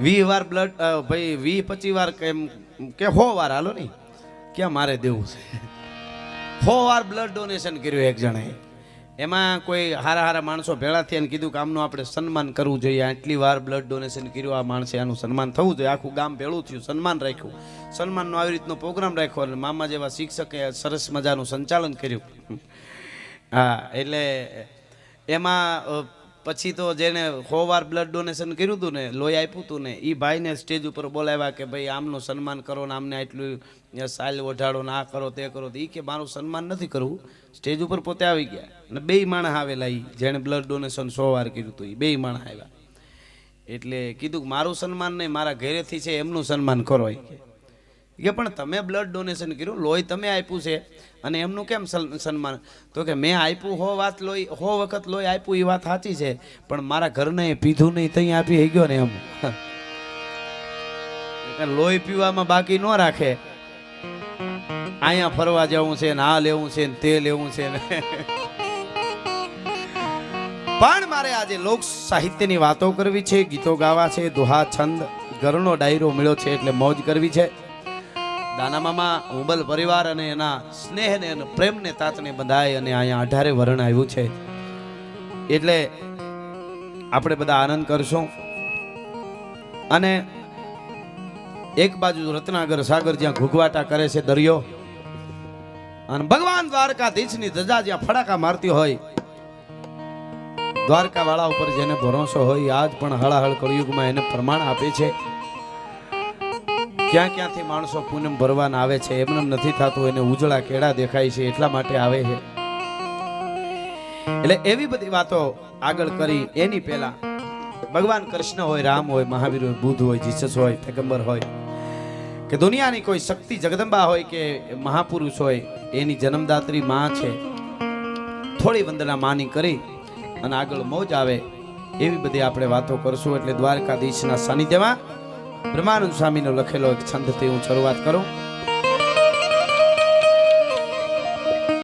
વી વાર બ્લડ ભાઈ, વી પચી વાર કેમ કે હો વાર, હાલો નહીં. ક્યાં મારે દેવું છે? હો વાર બ્લડ ડોનેશન કર્યું એક જણાએ એમાં કોઈ હારા હારા માણસો ભેળા થયા કીધું કે આમનું આપણે સન્માન કરવું જોઈએ. આટલી વાર બ્લડ ડોનેશન કર્યું આ માણસે, આનું સન્માન થવું જોઈએ. આખું ગામ ભેળું થયું, સન્માન રાખ્યું. સન્માનનો આવી રીતનો પ્રોગ્રામ રાખ્યો અને મામા જેવા શિક્ષકે સરસ મજાનું સંચાલન કર્યું. હા, એટલે એમાં પછી તો જેને સો વાર બ્લડ ડોનેશન કર્યું હતું ને, લોહી આપ્યું હતું ને એ ભાઈને સ્ટેજ ઉપર બોલાવ્યા કે ભાઈ, આમનું સન્માન કરો ને આમને આટલું સાલ ઓઢાડો ને આ કરો, તે કરો. એ કે, મારું સન્માન નથી કરવું. સ્ટેજ ઉપર પોતે આવી ગયા. અને બે માણસ આવેલા એ જેણે બ્લડ ડોનેશન સો વાર કર્યું હતું એ બે માણસ આવ્યા એટલે કીધું મારું સન્માન નહીં, મારા ઘરેથી છે, એમનું સન્માન કરો. એ કે પણ તમે બ્લડ ડોનેશન કર્યું, લોહી તમે આપ્યું છે. અને એમનું કેમ સન્માન? તો કે મેં આપ્યું હો વાત લોહી, હો વખત લોહી આપ્યું એ વાત સાચી છે, પણ મારા ઘરને પીધું નહીં, તઈ આપી ગયો ને એમ. લોહી પીવામાં બાકી ન રાખે. અહીંયા ફરવા જવું છે ને આ લેવું છે ને તે લેવું છે ને. પણ મારે આજે લોક સાહિત્યની વાતો કરવી છે, ગીતો ગાવા છે દોહા છંદ ઘરનો ડાયરો મળ્યો છે એટલે મોજ કરવી છે. દાના મામા, ઉંબલ પરિવાર અને એના સ્નેહને અને પ્રેમને તાતને બંધાય અને અહીંયા અઢારે વરણ આવ્યું છે. એટલે આપણે બધા આનંદ કરશું. અને એક બાજુ રત્નાગર સાગર જ્યાં ઘૂઘવાટા કરે છે દરિયો, અને ભગવાન દ્વારકાધીશની ધજા જ્યાં ફડાકા મારતી હોય દ્વારકા વાળા ઉપર જેને ભરોસો હોય, આજ પણ હળાહળ કળિયુગમાં એને પ્રમાણ આપે છે. ક્યાં ક્યાંથી માણસો પૂનમ ભરવાના આવે છે? એમને નથી થતું, એને ઉજળા કેળા દેખાય છે, એટલા માટે આવે છે. એટલે એવી બધી વાતો આગળ કરી, એની પહેલા ભગવાન કૃષ્ણ હોય, રામ હોય, મહાવીર હોય, બુદ્ધ હોય, જીસસ હોય પેગમ્બર હોય, કે દુનિયાની કોઈ શક્તિ જગદંબા હોય કે મહાપુરુષ હોય, એની જન્મદાત્રી માં છે. થોડી વંદના માની કરી અને આગળ મોજ આવે, એવી બધી આપણે વાતો કરશું. એટલે દ્વારકાધીશના સાનિધ્યમાં બ્રહ્માનંદ સ્વામીનો લખેલો એક છંદથી હું શરૂઆત કરું.